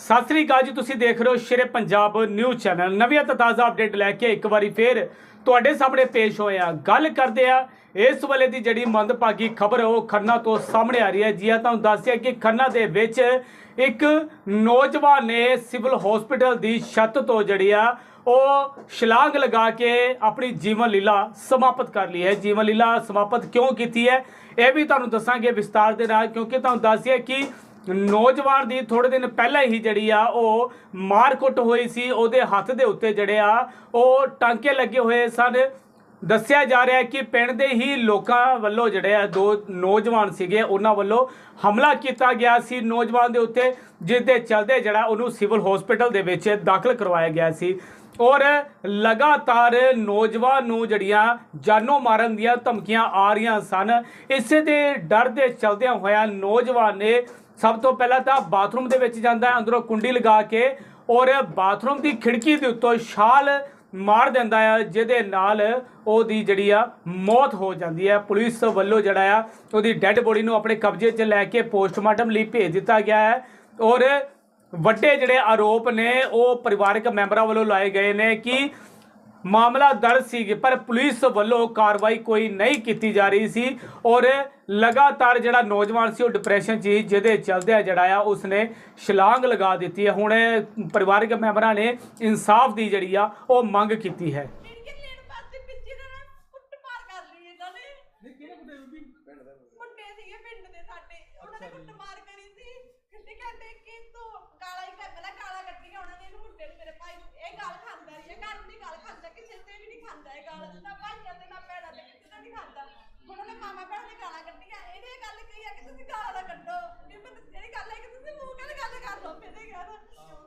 ਸਤਿ ਸ੍ਰੀ ਅਕਾਲ ਜੀ, ਤੁਸੀਂ ਦੇਖ ਰਹੇ ਹੋ ਸ਼ੇਰੇ ਪੰਜਾਬ ਨਿਊਜ਼ ਚੈਨਲ। ਨਵੀਂ ਅਤੇ ਤਾਜ਼ਾ ਅਪਡੇਟ ਲੈ ਕੇ ਇੱਕ ਵਾਰੀ ਫੇਰ ਤੁਹਾਡੇ ਸਾਹਮਣੇ ਪੇਸ਼ ਹੋਏ ਆ ਗੱਲ ਕਰਦੇ ਆ ਇਸ ਵੇਲੇ ਦੀ ਜਿਹੜੀ ਮੰਦਭਾਗੀ ਖਬਰ, ਉਹ ਖੰਨਾ ਤੋਂ ਸਾਹਮਣੇ ਆ ਰਹੀ ਹੈ। ਜੀ ਆ ਤੁਹਾਨੂੰ ਦੱਸਿਆ ਕਿ ਖੰਨਾ ਦੇ ਵਿੱਚ ਇੱਕ ਨੌਜਵਾਨ ਨੇ ਸਿਵਲ ਹਸਪੀਟਲ ਦੀ ਛੱਤ ਤੋਂ ਜਿਹੜੀ ਆ, ਉਹ ਛਲਾਂਗ ਲਗਾ ਕੇ ਆਪਣੀ ਜੀਵਨ ਲੀਲਾ ਸਮਾਪਤ ਕਰ ਲਈ ਹੈ। ਜੀਵਨ ਲੀਲਾ ਸਮਾਪਤ ਕਿਉਂ ਕੀਤੀ ਹੈ, ਇਹ ਵੀ ਤੁਹਾਨੂੰ ਦੱਸਾਂਗੇ ਵਿਸਤਾਰ ਦੇ ਨਾਲ, ਕਿਉਂਕਿ ਤੁਹਾਨੂੰ ਦੱਸਿਆ ਕਿ ਨੌਜਵਾਨ ਦੀ ਥੋੜੇ ਦਿਨ ਪਹਿਲਾਂ ਹੀ ਜਿਹੜੀ ਆ ਉਹ ਮਾਰਕੁੱਟ ਹੋਈ ਸੀ, ਉਹਦੇ ਹੱਥ ਦੇ ਉੱਤੇ ਜਿਹੜੇ ਆ ਉਹ ਟਾਂਕੇ ਲੱਗੇ ਹੋਏ ਸਨ। ਦੱਸਿਆ ਜਾ ਰਿਹਾ ਹੈ ਕਿ ਪਿੰਡ ਦੇ ਹੀ ਲੋਕਾਂ ਵੱਲੋਂ ਜਿਹੜੇ ਆ ਦੋ ਨੌਜਵਾਨ ਸੀਗੇ, ਉਹਨਾਂ ਵੱਲੋਂ ਹਮਲਾ ਕੀਤਾ ਗਿਆ ਸੀ। ਨੌਜਵਾਨ ਦੇ ਉੱਤੇ ਜਿਸ ਦੇ ਚਲਦੇ ਜਿਹੜਾ ਉਹਨੂੰ ਸਿਵਲ ਹਸਪੀਟਲ ਦੇ ਵਿੱਚ ਦਾਖਲ ਕਰਵਾਇਆ ਗਿਆ ਸੀ। ਔਰ ਲਗਾਤਾਰ ਨੌਜਵਾਨ ਨੂੰ ਜਿਹੜੀਆਂ ਜਾਨੋਂ ਮਾਰਨ ਦੀਆਂ ਧਮਕੀਆਂ ਆ ਰਹੀਆਂ ਸਨ। ਇਸੇ ਦੇ ਡਰ ਦੇ ਚਲਦਿਆਂ ਹੋਇਆ ਨੌਜਵਾਨ ਨੇ ਸਭ ਤੋਂ ਪਹਿਲਾਂ ਤਾਂ ਬਾਥਰੂਮ ਦੇ ਵਿੱਚ ਜਾਂਦਾ ਹੈ, ਅੰਦਰੋਂ ਕੁੰਡੀ ਲਗਾ ਕੇ ਔਰ ਬਾਥਰੂਮ ਦੀ ਖਿੜਕੀ ਦੇ ਉੱਤੋਂ ਛਾਲ ਮਾਰ ਦਿੰਦਾ ਆ ਜਿਹਦੇ ਨਾਲ ਉਹਦੀ ਜਿਹੜੀ ਆ ਮੌਤ ਹੋ ਜਾਂਦੀ ਹੈ। ਪੁਲਿਸ ਵੱਲੋਂ ਜਿਹੜਾ ਆ ਉਹਦੀ ਡੈੱਡ ਬੋਡੀ ਨੂੰ ਆਪਣੇ ਕਬਜ਼ੇ 'ਚ ਲੈ ਕੇ ਪੋਸਟਮਾਰਟਮ ਲਈ ਭੇਜ ਦਿੱਤਾ ਗਿਆ ਹੈ ਔਰ ਵੱਡੇ ਜਿਹੜੇ ਆਰੋਪ ਨੇ, ਉਹ ਪਰਿਵਾਰਕ ਮੈਂਬਰਾਂ ਵੱਲੋਂ ਲਾਏ ਗਏ ਨੇ ਕਿ ਮਾਮਲਾ ਦਰਜ ਸੀ, ਪਰ ਪੁਲਿਸ ਵੱਲੋਂ ਕਾਰਵਾਈ ਕੋਈ ਨਹੀਂ ਕੀਤੀ ਜਾ ਰਹੀ ਸੀ ਔਰ ਲਗਾਤਾਰ ਜਿਹੜਾ ਨੌਜਵਾਨ ਸੀ, ਉਹ ਡਿਪਰੈਸ਼ਨ 'ਚ ਸੀ, ਜਿਹਦੇ ਚਲਦਿਆਂ ਜਿਹੜਾ ਆ, ਉਸਨੇ ਛਲਾਂਗ ਲਗਾ ਦਿੱਤੀ ਹੈ। ਹੁਣ ਪਰਿਵਾਰਕ ਮੈਂਬਰਾਂ ਨੇ ਇਨਸਾਫ ਦੀ ਜਿਹੜੀ ਆ, ਉਹ ਮੰਗ ਕੀਤੀ ਹੈ। ਮੁੰਡੇ ਸੀਗੇ ਪਿੰਡ ਦੇ ਸਾਡੇ, ਉਹਨਾਂ ਨੇ ਕੁੱਟ ਕਰੀ ਸੀ ਕਹਿੰਦੇ ਕਿ ਤੂੰ ਕਾਲਾ ਹੀ ਕਰ ਪਹਿਲਾਂ ਕਾਲਾ ਕੱਢੀ ਉਹਨਾਂ ਨੇ ਇਹਨੂੰ ਮੁੰਡੇ ਨੂੰ ਮੇਰੇ ਭਾਈ ਨੂੰ। ਇਹ ਗੱਲ ਖਾਂਦਾ ਰਹੀ ਇਹ ਘਰ ਦੀ ਗਾਲ ਖਾਂਦਾ, ਕਿਸੇ ਤੇ ਵੀ ਨਹੀਂ ਖਾਂਦਾ ਇਹ ਗਾਲ। ਨਾ ਭਾਈਆਂ ਤੇ ਨਾ ਭੈਣਾਂ ਤੇ ਕਿਸੇ ਤੇ ਨਹੀਂ ਖਾਂਦਾ। ਹੁਣ ਉਹਨੇ ਮਾਮਾ ਭੈਣ ਨੇ ਗਾਲਾਂ ਕੱਢੀਆਂ ਇਹਨੇ ਇਹ ਗੱਲ ਕਹੀ ਆ ਕਿ ਤੁਸੀਂ ਗਾਲਾਂ ਨਾ ਕੱਢੋ ਵੀ ਮੈਂ ਜਿਹੜੀ ਗੱਲ ਹੈ ਕਿ ਤੁਸੀਂ ਮੂੰਹ ਨਾਲ ਗੱਲ ਕਰ ਲਓ ਫਿਰ ਇਹ ਗੱਲ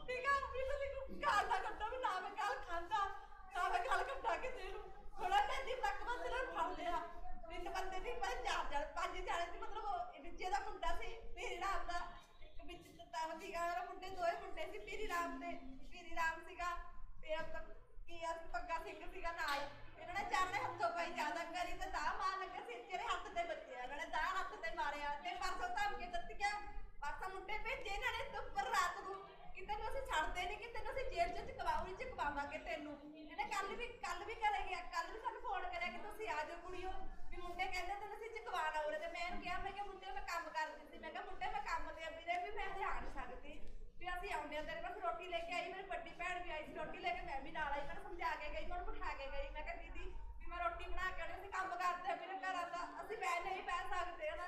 ਠੀਕ ਆ ਵੀ ਤੁਸੀਂ ਗਾਲ ਨਾ ਕੱਢੋ ਵੀ ਨਾ ਮੈਂ ਗਾਲ ਖਾਂਦਾ ਨਾ ਮੈਂ ਗਾਲ ਕੱਢਾ ਕਿਸੇ ਨੂੰ ਥੋੜਾ ਟੈਂਦੀ ਤੱਕ ਬੰਦੇ ਨੂੰ ਫੜ ਲਿਆ ਤਿੰਨ ਬੰਦੇ ਦੀ ਪਰ ਚਾਰ ਚਾਰ ਪੰਜ ਜਾਣੇ ਸੀ ਮਤਲਬ ਉਹ ਵਿੱਚੇ ਦਾ ਮੁੰਡਾ ਸੀ ਮੇਰੀ ਰਾਮ ਦਾ ਇੱਕ ਵਿੱਚ ਤਾਂ ਸੀਗਾ ਉਹਦਾ ਮੁੰਡੇ ਦੋਏ ਮੁੰਡੇ ਸੀ ਮੇਰੀ ਰਾਮ ਦੇ ਮੇਰੀ ਰਾਮ ਸੀਗਾ ਤੇ ਅਬ ਤੱਕ ਕੀ ਆ ਪੱਗਾ ਸਿੰਘ ਸੀਗਾ ਨਾਲ ਇਹਨਾਂ ਨੇ ਚਾਰ ਨੇ ਹੱਥੋਂ ਪਾਈ ਜ਼ਿਆਦਾ ਕਰੀ ਤੇ ਤਾਂ ਮਾਰ ਲੱਗੇ ਸਿਰ ਤੇਰੇ ਹੱਥ ਤੇ ਬੱਚੇ ਇਹਨਾਂ ਨੇ ਤਾਂ ਹੱਥ ਤੇ ਮਾਰਿਆ ਤੇ ਪਰਸੋਂ ਧਮਕੀ ਦਿੱਤੀ ਕਿ ਪਰਸੋਂ ਮੁੰਡੇ ਭੇਜੇ ਇਹਨਾਂ ਨੇ ਤੇ ਉੱਪਰ ਰਾਤ ਨੂੰ ਕਿਤੇ ਨੂੰ ਅਸੀਂ ਛੱਡਦੇ ਨਹੀਂ ਕਿਤੇ ਨੂੰ ਅਸੀਂ ਜੇਲ੍ਹ ਚ ਚਕਵਾਉਣੀ ਤੈਨੂੰ। ਇਹਨੇ ਕੱਲ ਵੀ ਕੱਲ ਵੀ ਘਰੇ ਗਿਆ ਕੱਲ ਵੀ ਸਾਨੂੰ ਫੋਨ ਕਰਿਆ ਕਿ ਤੁਸੀਂ ਆ ਜਾਓ ਕੁੜੀਓ। ਵੀ ਮੁੰਡੇ ਕਹਿੰਦੇ ਤੈਨੂੰ ਅਸੀਂ ਚਕਵਾਣਾ ਉਰੇ ਤੇ। ਮੈਂ ਇਹਨੂੰ ਕਿਹਾ, ਮੈਂ ਕਿਹਾ, ਮੁੰਡੇ, ਮੈਂ ਕੰਮ ਕਰਦੀ ਸੀ। ਮੈਂ ਕਿਹਾ, ਮੁੰਡੇ, ਮੈਂ ਕੰਮ ਤੇ ਆ ਵੀਰੇ, ਵੀ ਮੈਂ ਹਜੇ ਆ ਨਹੀਂ ਸਕਦੀ। ਵੀ ਅਸੀਂ ਆਉਂਦੇ ਆ ਤੇਰੇ ਪਾਸ ਰੋਟੀ ਲੈ ਕੇ ਆਈ, ਮੇਰੀ ਵੱਡੀ ਭੈਣ ਵੀ ਆਈ ਸੀ ਰੋਟੀ ਲੈ ਕੇ, ਮੈਂ ਵੀ ਨਾਲ ਆਈ, ਮੈਂ ਸਮਝਾ ਕੇ ਗਈ ਮੈਂ ਬਿਠਾ ਕੇ ਗਈ। ਮੈਂ ਕਿਹਾ, ਦੀਦੀ, ਵੀ ਮੈਂ ਰੋਟੀ ਬਣਾ ਕੇ ਆਉਣੀ ਅਸੀਂ ਕੰਮ ਕਰਦੇ ਆ ਮੇਰੇ ਘਰਾਂ ਦਾ। ਅਸੀਂ ਬਹਿ ਨਹੀਂ ਬਹਿ ਸਕਦੇ, ਹਨਾ?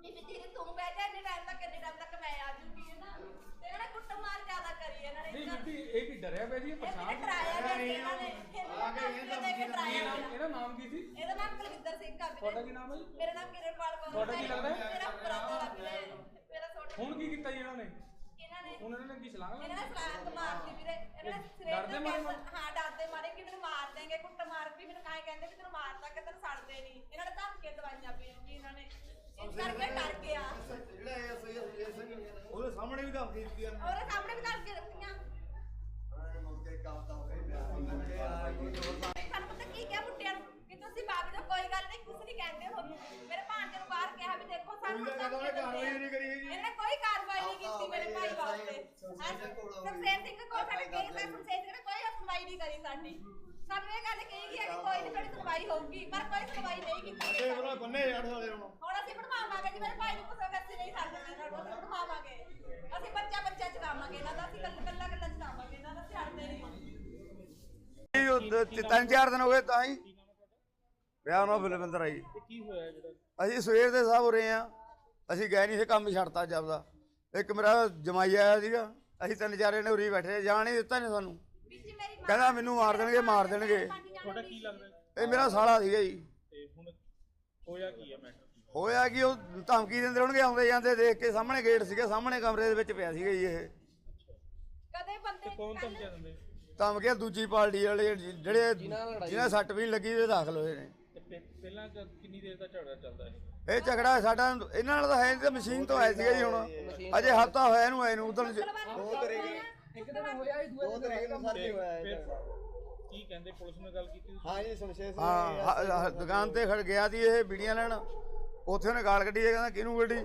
ਨਹੀਂ ਵੀ ਦੀਦੀ ਤੂੰ ਬਹਿ ਜਾ, ਇੰਨੇ ਟਾਈਮ ਤੱਕ, ਇੰਨੇ ਟਾਈਮ ਤੱਕ ਮੈਂ ਆ ਜੂਗੀ ਨਾ ਤੇ ਇਹਨਾਂ ਨੇ ਕੁੱਟ ਮਾਰ ਜ਼ਿਆਦਾ ਕਰੀ, ਇਹਨਾਂ ਨੇ। ਇਹ ਕੀ ਡਰਿਆ ਪਿਆ ਜੀ ਇਹ ਪਛਾਣ ਵੀ ਟਰਾਇਆ ਗਿਆ ਸੀ ਇਹਨਾਂ ਨੇ। ਇਹਨਾਂ ਨੇ ਦੇ ਕੇ ਟਰਾਇਆ ਇਹਦਾ ਨਾਮ ਕੀ ਸੀ? ਇਹਦਾ ਨਾਮ ਕੁਲਵਿੰਦਰ ਸਿੰਘ ਆ ਤੁਹਾਡਾ ਕੀ ਨਾਮ ਹੈ? ਜੀ ਮੇਰਾ ਨਾਮ ਕਿਰਨਪਾਲ ਕੌਰ ਤੁਹਾਡਾ ਕੀ ਲੱਗਦਾ ਹੈ? ਮੇਰਾ ਬਰਾਦਰ ਆ ਵੀਰੇ ਮੇਰਾ ਛੋਟਾ ਹੁਣ ਕੀ ਕੀਤਾ ਜੀ ਇਹਨਾਂ ਨੇ? ਇਹਨਾਂ ਨੇ ਹੁਣ ਇਹਨਾਂ ਨੇ ਕੀ ਸਲਾਹ ਇਹਨਾਂ ਨੇ ਸਲਾਹ ਮਾਰਤੀ ਵੀਰੇ। ਇਹਨਾਂ ਨੇ ਸਿਰੇ ਤੇ ਹਾਂ ਡਰਦੇ ਮਾਰੇ ਕਿ ਮੈਨੂੰ ਮਾਰ ਦੇਣਗੇ ਕੁੱਟ ਮਾਰ ਵੀ ਮੈਨੂੰ ਕਾहे ਕਹਿੰਦੇ ਵੀ ਤੈਨੂੰ ਮਾਰ ਦਾਂਗੇ ਤੈਨੂੰ ਸੜਦੇ ਨਹੀਂ। ਇਹਨਾਂ ਨੇ ਧਮਕੀਆਂ ਦਵਾਈਆਂ ਪਈਆਂ ਜੀ ਇਹਨਾਂ ਨੇ ਇਸ ਕਰਕੇ ਡਰ ਗਿਆ ਜਿਹੜਾ ਇਹ ਸਹੀ ਉਹਦੇ ਸਾਹਮਣੇ ਵੀ ਧਮਕੀ ਦਿੱਤੀ ਆ ਉਹਦੇ ਸਾਹਮਣੇ ਵੀ ਧਮਕੀਆਂ ਦਿੱਤੀਆਂ। ਮੁਰਗੇ ਕੰਮ ਤਾਂ ਹੋਏ ਪਿਆ ਸਾਨੂੰ ਪਤਾ ਕੀ ਕਿਹਾ ਮੁੰਡਿਆਂ ਨੂੰ ਕਿ ਤੁਸੀਂ ਬਾਗ ਜੋ ਕੋਈ ਗੱਲ ਨਹੀਂ ਕੁਝ ਨਹੀਂ ਕਹਿੰਦੇ ਤੁਹਾਨੂੰ ਮੇਰੇ ਭਾਂਜੇ ਨੂੰ ਬਾਹਰ ਕਿਹਾ ਵੀ ਦੇਖੋ ਸਾਨੂੰ ਕੋਈ ਤਾਂ ਧਮਕੀਆਂ ਕਾਰਵਾਈ ਦਿੰਦੇ ਆ। ਨਹੀਂ ਕਰੀ ਹੈਗੀ। ਇਹਨੇ ਕੋਈ ਕਾਰਵਾਈ ਨਹੀਂ ਕੀਤੀ ਮੇਰੇ ਭਾਈ ਵਾਸਤੇ ਸੰਸੇਰ ਸਿੰਘ ਕੋਲ ਹੋਈ। ਸੰਸੇਰ ਸਿੰਘ ਕੋਲ ਸਾਡੇ ਕੇਸ ਦਾ ਸੰਸੇਰ ਸਿੰਘ ਨੇ ਕੋਈ ਸੁਣਵਾਈ ਨਹੀਂ ਕਰੀ ਸਾਡੀ। ਸਾਨੂੰ ਇਹ ਗੱਲ ਕਹੀ ਗਈ ਹੈ ਕਿ ਕੋਈ ਨਹੀਂ ਸਾਡੀ ਸੁਣਵਾਈ ਹੋਊਗੀ ਪਰ ਕੋਈ ਸੁਣਵਾਈ ਨਹੀਂ ਕੀਤੀ ਸਾਡੇ ਗਈ ਉਹਨਾਂ ਸਾਡੀ। ਬੰਨੇ ਯਾਰ ਸਾਡੇ ਹੁਣ ਹੁਣ ਅਸੀਂ ਬਣਵਾਵਾਂਗੇ ਜੀ ਮੇਰੇ ਭਾਈ ਨੂੰ ਕੁਝ ਅਸੀਂ ਨਹੀਂ ਸਕਦੇ ਇਹਨਾਂ ਨੂੰ ਅਸੀਂ ਬਣਵਾਵਾਂਗੇ ਅਸੀਂ ਬੱਚਾ ਬੱਚਾ ਚਕਾਵਾਂਗੇ ਇਹਨਾਂ ਦਾ ਅਸੀਂ ਕੱਲਾ ਕੱਲਾ ਕੱਲਾ ਚਕਾਵਾਂਗੇ ਇਹਨਾਂ ਦਾ ਛੱਡਦੇ ਨਹੀਂ। ਇਹ ਉਹ ਦ- ਤਿੰਨ ਚਾਰ ਦਿਨ ਹੋ ਗਏ ਤਾਂ ਹੀ। ਵਿਆਹ ਨੂੰ ਬਲਵਿੰਦਰ ਆਈ ਕੀ ਹੋਇਆ ਜਿਹੜਾ? ਅਸੀਂ ਸਵੇਰ ਦੇ ਸਾਹਿਬ ਹੋ ਰਹੇ ਆ ਅਸੀਂ ਗਏ ਨਹੀਂ ਸੀ ਕੰਮ ਛੱਡਤਾ ਜਬਦਾ ਇੱਕ ਮੇਰਾ ਜਮਾਈ ਆਇਆ ਸੀਗਾ ਅਸੀਂ ਤਿੰਨ ਚਾਰੇ ਨੇ ਉਰੀ ਬੈਠੇ ਜਾਣ ਹੀ ਦਿੱਤਾ ਨਹੀਂ ਸਾਨੂੰ। ਮੇਰੀ ਮਾਂ ਕਹਿੰਦਾ ਮੈਨੂੰ ਮਾਰ ਦੇਣਗੇ ਮਾਰ ਦੇਣਗੇ। ਤੁਹਾਡਾ ਕੀ ਲੱਗਦਾ ਇਹ ਮੇਰਾ ਸਾਲਾ ਸੀਗਾ ਜੀ। ਤੇ ਹੁਣ ਹੋਇਆ ਕੀ ਹੈ ਮੈਟਰ ਹੋਇਆ ਕਿ ਉਹ ਧਮਕੀ ਦਿੰਦੇ ਰਹਿਣਗੇ ਆਉਂਦੇ ਜਾਂਦੇ ਦੇਖ ਕੇ ਸਾਹਮਣੇ ਗੇਟ ਸੀਗਾ ਸਾਹਮਣੇ ਕਮਰੇ ਦੇ ਵਿੱਚ ਪਿਆ ਸੀਗਾ ਜੀ ਇਹ। ਕਦੇ ਬੰਦੇ ਕੌਣ ਧਮਕੀਆਂ ਦਿੰਦੇ? ਧਮਕੀਆਂ ਦੂਜੀ ਪਾਰਟੀ ਵਾਲੇ ਜਿਹੜੇ ਜਿਹਨਾਂ ਸੱਟ ਵੀ ਲੱਗੀ ਉਹ ਦਾਖਲ ਹੋਏ ਨੇ। ਤੇ ਪਹਿ- ਪਹਿਲਾਂ ਕ- ਕਿੰਨੀ ਦੇਰ ਦਾ ਝਗੜਾ ਚੱਲਦਾ ਹੈ ਇਹ ਝਗੜਾ ਸਾਡਾ ਇਹਨਾਂ ਨਾਲ ਤਾਂ ਹੈ ਨਹੀਂ ਤੇ ਮਸ਼ੀਨ ਤੋਂ ਆਇਆ ਸੀਗਾ ਜੀ ਹੁਣ। ਅਜੇ ਹਫਤਾ ਹੋਇਆ ਇਹਨੂੰ ਆਏ ਨੂੰ ਉਦੋਂ ਤਰੀਕੇ ਇੱਕ ਦਿਨ ਹੋਇਆ ਹੀ ਦੂਏ ਦੋ ਤਰੀਕ ਨੂੰ ਸਰ ਤੇ ਹੋਇਆ ਫਿਰ ਇਹਦਾ। ਕੀ ਕਹਿੰਦੇ ਪੁਲਿਸ ਨੇ ਗੱਲ ਕੀਤੀ ਤੁਸੀਂ? ਹਾਂ ਜੀ ਸੰਸ਼ੇ ਸਿੰਘ ਹਾਂ ਹ- ਹ- ਦੁਕਾਨ ਤੇ ਖੜ ਗਿਆ ਸੀ ਇਹ ਬੀੜੀਆਂ ਲੈਣ। ਉੱਥੇ ਉਹਨੇ ਗਾਲ ਕੱਢੀ ਇਹ ਕਹਿੰਦਾ ਕਿਹਨੂੰ ਗੱਡੀ?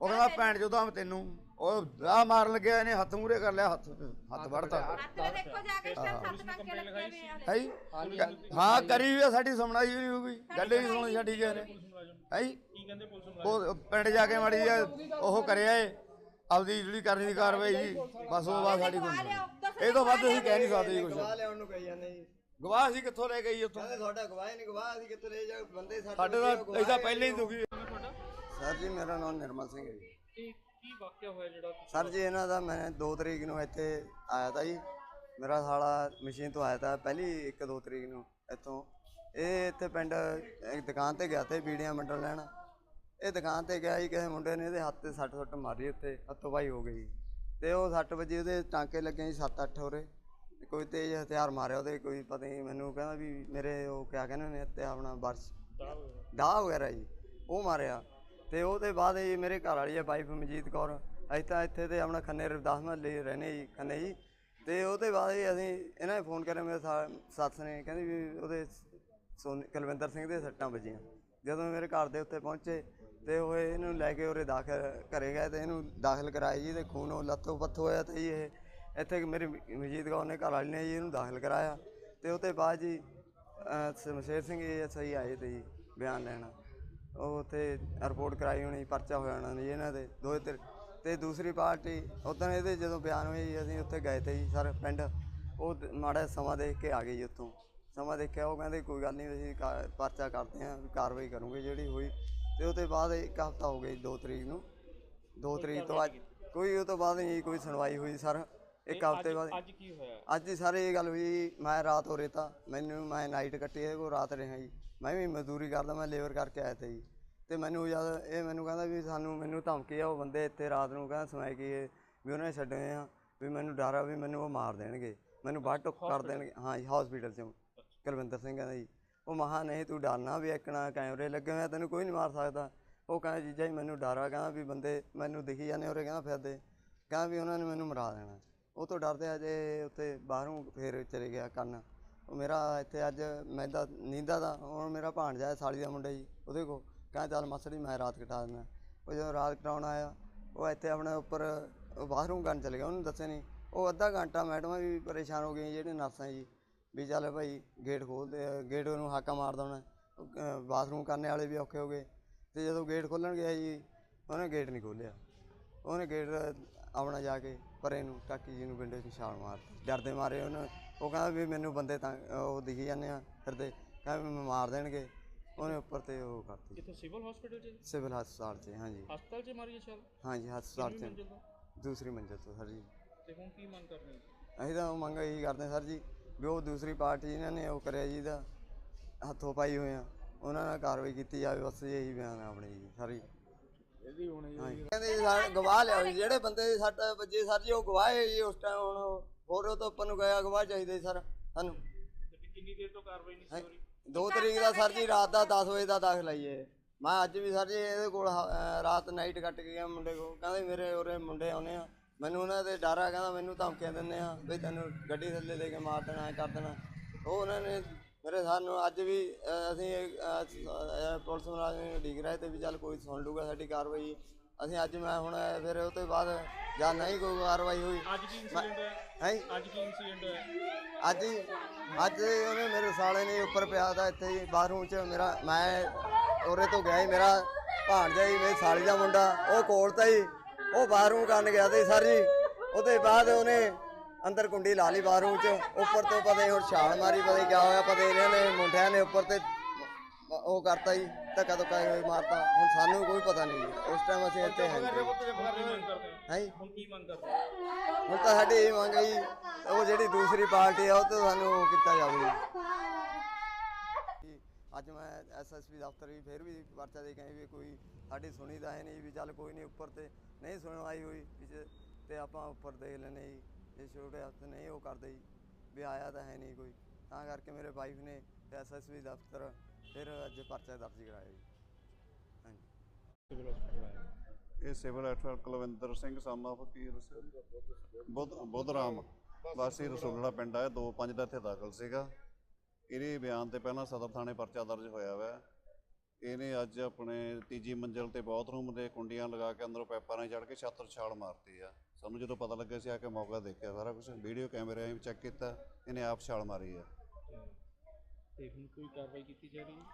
ਉਹ ਕਹਿੰਦਾ ਭੈਣ ਚੋਦਾ ਮੈਂ ਤੈਨੂੰ। ਉਹ ਆ ਮਾਰਨ ਲੱਗਿਆ ਇਹਨੇ ਹੱਥ ਮੂਰੇ ਕਰ ਲਿਆ ਹੱਥ ਹੱਥ ਵੜਤਾ। ਹੱਥ ਤੇ ਦੇਖੋ ਜਾ ਕੇ ਸੱਤ ਟਾਂਕੇ ਲੱਗੇ ਹੋਏ ਆ। ਹੈ ਕਰੀ ਵੀ ਆ, ਸਾਡੀ ਸੁਣਾਈ ਵੀ ਨਹੀਂ ਹੋਈ ਗੱਲ ਹੀ ਨਹੀਂ ਸੁਣੀ ਸਾਡੀ ਕਿਸੇ ਨੇ ਹੈ ਜੀ? ਕੀ ਕਹਿੰਦੇ ਪੁਲਿਸ ਮੁਲਾਜ਼ਮ ਉਹ ਪਿੰਡ ਜਾ ਕੇ ਮਾੜੀ ਉਹ ਕਰਿਆ ਏ। ਆਪਦੀ ਜਿਹੜੀ ਕਰਨੀ ਦੀ ਕਾਰਵਾਈ ਜੀ ਬਸ ਉਹ ਬਾਅਦ ਸਾਡੀ ਕੋਈ ਨਹੀਂ। ਇਹ ਤੋਂ ਵੱਧ ਅਸੀਂ ਕਹਿ ਨਹੀਂ ਸਕਦੇ ਜੀ ਕੁਝ ਗਵਾਹ ਲਿਆਉਣ ਨੂੰ ਕਹੀ ਜਾਂਦੇ ਜੀ। ਗਵਾਹ ਅਸੀਂ ਕਿੱਥੋਂ ਲੈ ਗਈ ਉੱਥੋਂ? ਕਹਿੰਦੇ ਤੁਹਾਡਾ ਗਵਾਹ ਹੀ ਨਹੀਂ ਗਵਾਹ ਅਸੀਂ ਕਿੱਥੋਂ ਲੈ ਜਾ ਬੰਦੇ ਸਾਡੇ ਸਾਡੇ ਦਾ ਇਹਦਾ ਪਹਿਲਾਂ ਹੀ ਦੁਖੀ ਸਰ ਜੀ ਮੇਰਾ ਨਾਮ ਨਿਰਮਲ ਸਿੰਘ ਹੈ ਜੀ। ਕੀ ਵਾਕਿਆ ਹੋਇਆ ਜਿਹੜਾ ਸਰ ਜੀ ਇਹਨਾਂ ਦਾ ਮੈਂ 2 ਤਰੀਕ ਨੂੰ ਇੱਥੇ ਆਇਆ ਤਾ ਜੀ। ਮੇਰਾ ਸਾਲਾ ਮਸ਼ੀਨ ਤੋਂ ਆਇਆ ਤਾ ਪਹਿਲੀ 1 2 ਤਰੀਕ ਨੂੰ ਇੱਥੋਂ। ਇਹ ਇੱਥੇ ਪਿੰਡ ਇੱਕ ਦੁਕਾਨ ਤੇ ਗਿਆ ਤੇ ਬੀੜੀਆਂ ਮੰਡਲ ਲੈਣ। ਇਹ ਦੁਕਾਨ ਤੇ ਗਿਆ ਜੀ ਕਿਸੇ ਮੁੰਡੇ ਨੇ ਇਹਦੇ ਹੱਥ ਤੇ ਸੱਟ ਸੁੱਟ ਮਾਰੀ ਉੱਤੇ ਹੱਥੋਂ ਬਾਈ ਹੋ ਗਈ। ਤੇ ਉਹ 60 ਵਜੇ ਉਹਦੇ ਟਾਂਕੇ ਲੱਗੇ ਜੀ 7-8 ਹੋਰੇ। ਕੋਈ ਤੇਜ਼ ਹਥਿਆਰ ਮਾਰਿਆ ਉਹਦੇ, ਕੋਈ ਪਤਾ ਨਹੀਂ ਮੈਨੂੰ ਕਹਿੰਦਾ ਵੀ ਮੇਰੇ ਉਹ ਕਿਆ ਕਹਿੰਦੇ ਨੇ ਤੇ ਆਪਣਾ ਬਰਸ। ਦਾਹ ਵਗੈਰਾ ਜੀ, ਉਹ ਮਾਰਿਆ। ਤੇ ਉਹਦੇ ਬਾਅਦ ਜੀ ਮੇਰੇ ਘਰ ਵਾਲੀ ਹੈ ਵਾਈਫ ਮਜੀਤ ਕੌਰ। ਅਸੀਂ ਤਾਂ ਇੱਥੇ ਤੇ ਆਪਣਾ ਖੰਨੇ ਰਵਦਾਸ ਮਹੱਲੇ ਰਹਿੰਦੇ ਜੀ ਖੰਨੇ ਜੀ। ਤੇ ਉਹਦੇ ਬਾਅਦ ਜੀ ਅਸੀਂ ਇਹਨਾਂ ਨੇ ਫੋਨ ਕਰਿਆ, ਮੇਰੇ ਸਾ- ਸੱਸ ਨੇ ਕਹਿੰਦੀ ਵੀ ਉਹਦੇ ਸੋਨ ਕੁਲਵਿੰਦਰ ਸਿੰਘ ਦੇ ਸੱਟਾਂ ਵੱਜੀਆਂ। ਜਦੋਂ ਮੇਰੇ ਘਰ ਦੇ ਉੱਤੇ ਪਹੁੰਚੇ ਤੇ ਉਹ ਇਹਨੂੰ ਲੈ ਕੇ ਉਰੇ ਦਾਖਲ ਘਰੇ ਗਏ ਤੇ ਇਹਨੂੰ ਦਾਖਲ ਕਰਾਇਆ ਜੀ ਤੇ ਖੂਨ ਉਹ ਲੱਤੋਂ ਪੱਥ ਹੋਇਆ ਤੇ ਜੀ ਇਹ। ਇੱਥੇ ਮੇਰੀ ਮਜੀਤ ਕੌਰ ਨੇ ਘਰ ਵਾਲੀ ਨੇ ਜੀ ਇਹਨੂੰ ਦਾਖਲ ਕਰਾਇਆ। ਤੇ ਉਹਦੇ ਬਾਅਦ ਜੀ ਸ਼ਮਸ਼ੇਰ ਸਿੰਘ ਜੀ ਸਹੀ ਆਏ ਤੇ ਜੀ ਬਿਆਨ ਲੈਣਾ। ਉਹ ਉੱਥੇ ਰਿਪੋਰਟ ਕਰਾਈ ਹੋਣੀ, ਪਰਚਾ ਹੋਇਆ ਹੋਣਾ ਜੀ ਇਹਨਾਂ ਦੇ ਦੋ ਤੇ। ਤੇ ਦੂਸਰੀ ਪਾਰਟੀ ਉਦੋਂ ਇਹਦੇ ਜਦੋਂ ਬਿਆਨ ਹੋਏ ਜੀ, ਅਸੀਂ ਉੱਥੇ ਗਏ ਤੇ ਜੀ ਸਰ ਪਿੰਡ। ਉਹ ਮਾੜਾ ਸਮਾਂ ਦੇਖ ਕੇ ਆ ਗਏ ਜੀ ਉੱਥੋਂ। ਸਮਾਂ ਦੇਖਿਆ, ਉਹ ਕਹਿੰਦੇ ਕੋਈ ਗੱਲ ਨਹੀਂ, ਅਸੀਂ ਕਾ- ਪਰਚਾ ਕਰਦੇ ਹਾਂ ਵੀ ਕਾਰਵਾਈ ਕਰੂਗੇ, ਜਿਹੜੀ ਹੋਈ। ਤੇ ਉਹਦੇ ਬਾਅਦ ਇੱਕ ਹਫਤਾ ਹੋ ਗਿਆ ਜੀ 2 ਤਰੀਕ ਨੂੰ। 2 ਤਰੀਕ ਤੋਂ ਅੱਜ ਕੋਈ ਉਹ ਤੋਂ ਬਾਅਦ ਨਹੀਂ ਕੋਈ ਸੁਣਵਾਈ ਹੋਈ ਸਰ। ਇੱਕ ਹਫ਼ਤੇ ਬਾਅਦ ਅੱਜ ਕੀ ਹੋਇਆ? ਅੱਜ ਹੀ ਸਾਰੇ ਇਹ ਗੱਲ ਹੋਈ ਮੈਂ ਰਾਤ ਹੋ ਰਹੀ ਤਾਂ ਮੈਨੂੰ ਮੈਂ ਨਾਈਟ ਕੱਟੀ ਇਹਦੇ ਕੋਲ ਰਾਤ ਰਿਹਾ ਜੀ। ਮੈਂ ਵੀ ਮਜ਼ਦੂਰੀ ਕਰਦਾ ਮੈਂ ਲੇਬਰ ਕਰਕੇ ਆਇਆ ਤਾ ਜੀ। ਤੇ ਮੈਨੂੰ ਜਦ ਇਹ ਮੈਨੂੰ ਕਹਿੰਦਾ ਵੀ ਸਾਨੂੰ ਮੈਨੂੰ ਧਮਕੀ ਆ ਉਹ ਬੰਦੇ ਇੱਥੇ ਰਾਤ ਨੂੰ ਕਹਿੰਦਾ ਸੁਣਾਈ ਕੀ ਵੀ ਉਹਨਾਂ ਨੇ ਛੱਡੇ ਆ ਵੀ ਮੈਨੂੰ ਡਰ ਆ ਵੀ ਮੈਨੂੰ ਉਹ ਮਾਰ ਦੇਣਗੇ। ਮੈਨੂੰ ਬਾਹਰ ਟੁੱਕ ਕਰ ਦੇਣਗੇ। ਹਾਂ ਜੀ ਹਸਪੀਟਲ ਚੋਂ। ਕੁਲਵਿੰਦਰ ਸਿੰਘ ਕਹਿੰਦਾ ਜੀ। ਉਹ ਮਹਾ ਨਹੀਂ, ਤੂੰ ਡਰਨਾ ਵੀ ਇੱਕਣਾ ਕੈਮਰੇ ਲੱਗੇ ਹੋਏ ਆ, ਤੈਨੂੰ ਕੋਈ ਨਹੀਂ ਮਾਰ ਸਕਦਾ। ਉਹ ਕਹਿੰਦਾ, ਜੀਜਾ ਜੀ ਮੈਨੂੰ ਡਰ ਆ, ਕਹਿੰਦਾ ਵੀ ਬੰਦੇ ਮੈਨੂੰ ਦਿਖੀ ਜਾਂਦੇ ਉਰੇ, ਕਹਿੰਦਾ ਫਿਰਦੇ। ਕਹਿੰਦਾ ਵੀ ਉਹਨਾਂ ਨੇ ਮੈਨੂੰ ਮਰਾ ਦੇਣਾ। ਉਹ ਤੋਂ ਡਰਦੇ ਅਜੇ ਉੱਥੇ ਬਾਹਰੋਂ ਫੇਰ ਚਲੇ ਗਿਆ ਕੰਨ। ਉਹ ਮੇਰਾ ਇੱਥੇ ਅੱਜ ਮੈਂ ਤਾਂ ਨੀਂਦਾ ਦਾ ਹੁਣ ਮੇਰਾ ਭਾਣਜਾ ਹੈ, ਸਾਲੀ ਦਾ ਮੁੰਡਾ ਜੀ, ਉਹਦੇ ਕੋ ਕਹਿੰਦਾ, ਚੱਲ ਮਾਸੜ ਜੀ ਮੈਂ ਰਾਤ ਕਟਾ ਦਿੰਦਾ। ਉਹ ਜਦੋਂ ਰਾਤ ਕਟਾਉਣ ਆਇਆ, ਉਹ ਇੱਥੇ ਆਪਣੇ ਉੱਪਰ, ਉਹ ਬਾਥਰੂਮ ਕਰਨ ਚਲੇ ਗਿਆ, ਉਹਨੂੰ ਦੱਸਿਆ ਨਹੀਂ। ਉਹ ਅੱਧਾ ਘੰਟਾ ਮੈਡਮਾਂ ਵੀ ਪਰੇਸ਼ਾਨ ਹੋ ਗਈਆਂ ਜਿਹੜੇ ਨਰਸਾਂ ਜੀ। ਵੀ ਚੱਲ ਭਾਈ ਗੇਟ ਖੋਲਦੇ ਗੇਟ ਨੂੰ ਹਾਕਾ ਮਾਰ ਅਹ, ਬਾਥਰੂਮ ਕਰਨੇ ਵਾਲੇ ਵੀ ਔਖੇ ਹੋ ਗਏ। ਤੇ ਜਦੋਂ ਗੇਟ ਖੋਲਣ ਗਿਆ ਜੀ ਉਹਨੇ ਗੇਟ ਨਹੀਂ ਖੋਲਿਆ ਉਹਨੇ ਗੇਟ ਆਪਣਾ ਜਾ ਕੇ ਪਰੇ ਨੂੰ ਟਾਕੀ ਜੀ ਨੂੰ ਵਿੰਡੋ 'ਚ ਛਾਲ ਮਾਰ ਡਰਦੇ ਮਾਰੇ ਉਹਨੇ। ਉਹ ਕਹਿੰਦਾ ਵੀ ਮੈਨੂੰ ਬੰਦੇ ਤਾਂ ਉਹ ਦਿਖੀ ਜਾਂਦੇ ਆ ਫਿਰਦੇ। ਕਹਿੰਦਾ ਮੈਨੂੰ ਮਾਰ ਦੇਣਗੇ। ਉਹਨੇ ਉੱਪਰ ਤੇ ਉਹ ਕਰਤੀ। ਕਿੱਥੇ? ਸਿਵਲ ਹਸਪੀਟਲ ਚ? ਸਿਵਲ ਹਸਪਤਾਲ 'ਚ ਹਾਂਜੀ। ਹਸਪਤਾਲ ਚ ਮਾਰੀ ਛਾਲ? ਹਾਂਜੀ ਹਸਪਤਾਲ 'ਚ। ਦੂਸਰੀ ਮੰਜ਼ਿਲ ਤੋਂ ਸਰ ਜੀ। ਤੇ ਹੁਣ ਕੀ ਮੰਗ ਕਰ ਰਹੇ ਹੋ? ਅਸੀਂ ਤਾਂ ਮੰਗ ਇਹੀ ਕਰਦੇ ਸਰ ਜੀ ਵੀ ਉਹ ਦੂਸਰੀ ਪਾਰਟੀ ਜਿਨ੍ਹਾਂ ਨੇ ਉਹ ਕਰਿਆ ਜੀ ਦਾ ਹੱਥੋਂ ਪਾਈ ਹੋਏ ਆ ਉਹਨਾਂ ਨਾਲ ਕਾਰਵਾਈ ਕੀਤੀ ਜਾਵੇ ਬਸ ਇਹੀ ਬਿਆਨ ਆ ਆਪਣੇ ਜੀ ਸਾਰੀ। ਇਹਦੀ ਹੋਣੀ ਕਹਿੰਦੇ ਜੀ ਸਾਡੇ ਗਵਾਹ ਲਿਆਓ ਜੀ, ਜਿਹੜੇ ਬੰਦੇ ਦੇ ਸੱਟ ਵੱਜੇ ਸਰ ਜੀ ਉਹ ਗਵਾਹ ਹੈ ਜੀ ਉਸ ਟਾਈਮ ਹੁਣ ਹੋਰ ਉਹ ਤੋਂ ਉੱਪਰ ਨੂੰ ਗਿਆ ਗਵਾਹ ਚਾਹੀਦੇ ਸਰ ਸਾਨੂੰ। ਕਿੰਨੀ ਦੇਰ ਤੋਂ ਕਾਰਵਾਈ ਨਹੀਂ ਹੋ? ਰਹੀ? 2 ਤਰੀਕ ਦਾ ਸਰ ਜੀ ਰਾਤ ਦਾ 10 ਵਜੇ ਦਾ ਦਾਖਲ ਆਈਏ ਮੈਂ ਅੱਜ ਵੀ ਸਰ ਜੀ ਇਹਦੇ ਕੋਲ ਹ- ਰਾਤ ਨਾਈਟ ਕੱਟ ਕੇ ਗਿਆ ਮੁੰਡੇ ਕੋਲ ਕਹਿੰਦੇ ਮੇਰੇ ਉਰੇ ਮੁੰਡੇ ਆਉਨੇ ਆ। ਮੈਨੂੰ ਉਹਨਾਂ ਦੇ ਡਰ ਆ ਕਹਿੰਦਾ ਮੈਨੂੰ ਧਮਕੀਆਂ ਦਿੰਦੇ ਆ ਵੀ ਤੈਨੂੰ ਗੱਡੀ ਥੱਲੇ ਲੈ ਕੇ ਮਾਰ ਦੇਣਾ ਐ ਕਰ ਦੇਣਾ। ਉਹ ਉਹਨਾਂ ਨੇ ਮੇਰੇ ਸਾਨੂੰ ਅੱਜ ਵੀ ਅਸੀਂ ਪੁਲਿਸ ਮੁਲਾਜ਼ਮ ਨੂੰ ਡੀਕ ਰਹੇ ਤੇ ਵੀ ਚੱਲ ਕੋਈ ਸੁਣ ਲੂਗਾ ਸਾਡੀ ਕਾਰਵਾਈ। ਅਸੀਂ ਅੱਜ ਮੈਂ ਹੁਣ ਫਿਰ ਉਹ ਤੋਂ ਬਾਅਦ ਜਾਂ ਨਹੀਂ ਕੋਈ ਕਾਰਵਾਈ ਹੋਈ। ਅੱਜ ਕੀ ਇਨਸੀਡੈਂਟ ਹੋਇਆ ਹੈ? ਅੱਜ ਕੀ ਇਨਸੀਡੈਂਟ ਹੋਇਆ ਅੱਜ ਹੀ ਅੱਜ ਉਹਨੇ ਮੇਰੇ ਸਾਲੇ ਨੇ ਉੱਪਰ ਪਿਆ ਦਾ ਇੱਥੇ ਹੀ ਬਾਥਰੂਮ 'ਚ ਮੇਰਾ ਮੈਂ ਉਰੇ ਤੋਂ ਗਿਆ ਹੀ ਮੇਰਾ ਭਾਣਜਾ ਹੀ ਮੇਰੀ ਸਾਲੀ ਦਾ ਮੁੰਡਾ ਉਹ ਕੋਲ ਤਾਂ ਹੀ ਉਹ ਬਾਥਰੂਮ ਕਰਨ ਗਿਆ ਤੇ ਸਰ ਜੀ ਉਹਦੇ ਬਾਅਦ ਉਹਨੇ ਅੰਦਰ ਕੁੰਡੀ ਲਾ ਲਈ ਬਾਥਰੂਮ 'ਚ ਉੱਪਰ ਤੋਂ ਪਤਾ ਹੁਣ ਛਾਲ ਮਾਰੀ ਪਤਾ ਕਿਆ ਹੋਇਆ ਪਤਾ ਇਹਨਾਂ ਨੇ ਮੁੰਡਿਆਂ ਨੇ ਉੱਪਰ ਤੇ ਉਹ ਕਰਤਾ ਜੀ ਧੱਕਾ ਧੁੱਕਾ ਮਾਰਤਾ। ਹੁਣ ਸਾਨੂੰ ਕੋਈ ਪਤਾ ਨਹੀਂ। ਉਸ ਟਾਈਮ ਅਸੀਂ ਇੱਥੇ ਹੈ? ਜੀ? ਹੁਣ ਕੀ ਮੰਗ ਕਰਦੇ ਹੋ? ਹੁਣ ਤਾਂ ਸਾਡੀ ਇਹ ਮੰਗ ਹੈ ਜੀ ਉਹ ਜਿਹੜੀ ਦੂਸਰੀ ਪਾਰਟੀ ਆ ਉਹ ਤੋਂ ਸਾਨੂੰ ਉਹ ਕੀਤਾ ਜਾਵੇ ਅੱਜ ਮੈਂ ਐਸਐਸਪੀ ਦਫ਼ਤਰ ਵੀ ਫਿਰ ਵੀ ਪਰਚਾ ਦੇ ਕੇ ਵੀ ਕੋਈ ਸਾਡੀ ਸੁਣੀ ਤਾਂ ਹੈ ਨਹੀਂ ਵੀ ਚੱਲ ਕੋਈ ਨਹੀਂ ਉੱਪਰ ਤੇ ਨਹੀਂ ਸੁਣਵਾਈ ਹੋਈ ਵਿੱਚ ਤੇ ਆਪਾਂ ਉੱਪਰ ਦੇਖ ਲੈਨੇ ਜੀ। ਜੇ ਛੋਟੇ ਹੱਥ ਨਹੀਂ ਉਹ ਕਰਦੇ ਜੀ। ਵੀ ਆਇਆ ਤਾਂ ਹੈ ਨਹੀਂ ਕੋਈ। ਤਾਂ ਕਰਕੇ ਮੇਰੇ ਵਾਈਫ ਨੇ ਐਸਐਸਪੀ ਦਫ਼ਤਰ ਫਿਰ ਅੱਜ ਪਰਚਾ ਦਰਜ ਕਰਾਇਆ ਜੀ। ਹਾਂਜੀ। ਇਹ ਸਿਵਲ ਐਡਵੋਕੇਟ ਕੁਲਵਿੰਦਰ ਸਿੰਘ, ਸਾਮਾ ਫਕੀਰ ਬੁੱਧ ਬੁੱਧਰਾਮ। ਵਾਸੀ ਰਸੂਲੜਾ ਪਿੰਡ ਆਇਆ 2-5 ਦਾ ਇੱਥੇ ਦਾਖਲ ਸੀਗਾ। ਇਹਦੇ ਬਿਆਨ ਤੇ ਪਹਿਲਾਂ ਸਦਰ ਥਾਣੇ ਪਰਚਾ ਦਰਜ ਹੋਇਆ ਹੋਇਆ ਹੈ। ਇਹਨੇ ਅੱਜ ਆਪਣੇ ਤੀਜੀ ਮੰਜ਼ਲ ਤੇ ਬਾਥਰੂਮ ਦੇ ਕੁੰਡੀਆਂ ਲਗਾ ਕੇ ਅੰਦਰੋਂ ਪੈਪਾਂ ਨਾਲ ਚੜ ਕੇ ਛੱਤ ਤੋਂ ਛਾਲ ਮਾਰਤੀ ਆ। ਸਾਨੂੰ ਜਦੋਂ ਪਤਾ ਲੱਗਿਆ ਸੀ ਆ ਕੇ ਮੌਕਾ ਦੇਖਿਆ ਸਾਰਾ ਕੁਝ ਵੀਡੀਓ ਕੈਮਰੇ ਵੀ ਚੈੱਕ ਕੀਤਾ ਇਹਨੇ ਆਪ ਛਾਲ ਮਾਰੀ ਆ। ਤੇ ਹੁਣ ਕੋਈ ਕਾਰਵਾਈ ਕੀਤੀ ਜਾ ਰਹੀ ਹੈ?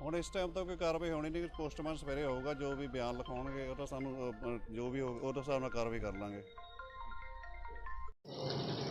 ਹੁਣ ਇਸ ਟਾਈਮ ਤਾਂ ਕੋਈ ਕਾਰਵਾਈ ਹੋਣੀ ਨਹੀਂ ਪੋਸਟਮਾਰਟਮ ਸਵੇਰੇ ਹੋਊਗਾ ਜੋ ਵੀ ਬਿਆਨ ਲਿਖਾਉਣਗੇ ਉਹ ਤਾਂ ਸਾਨੂੰ ਅਹ, ਜੋ ਵੀ ਹੋਊਗਾ ਉਹਦੇ ਹਿਸਾਬ ਨਾਲ ਕਾਰਵਾਈ ਕਰ ਲਾਂਗੇ।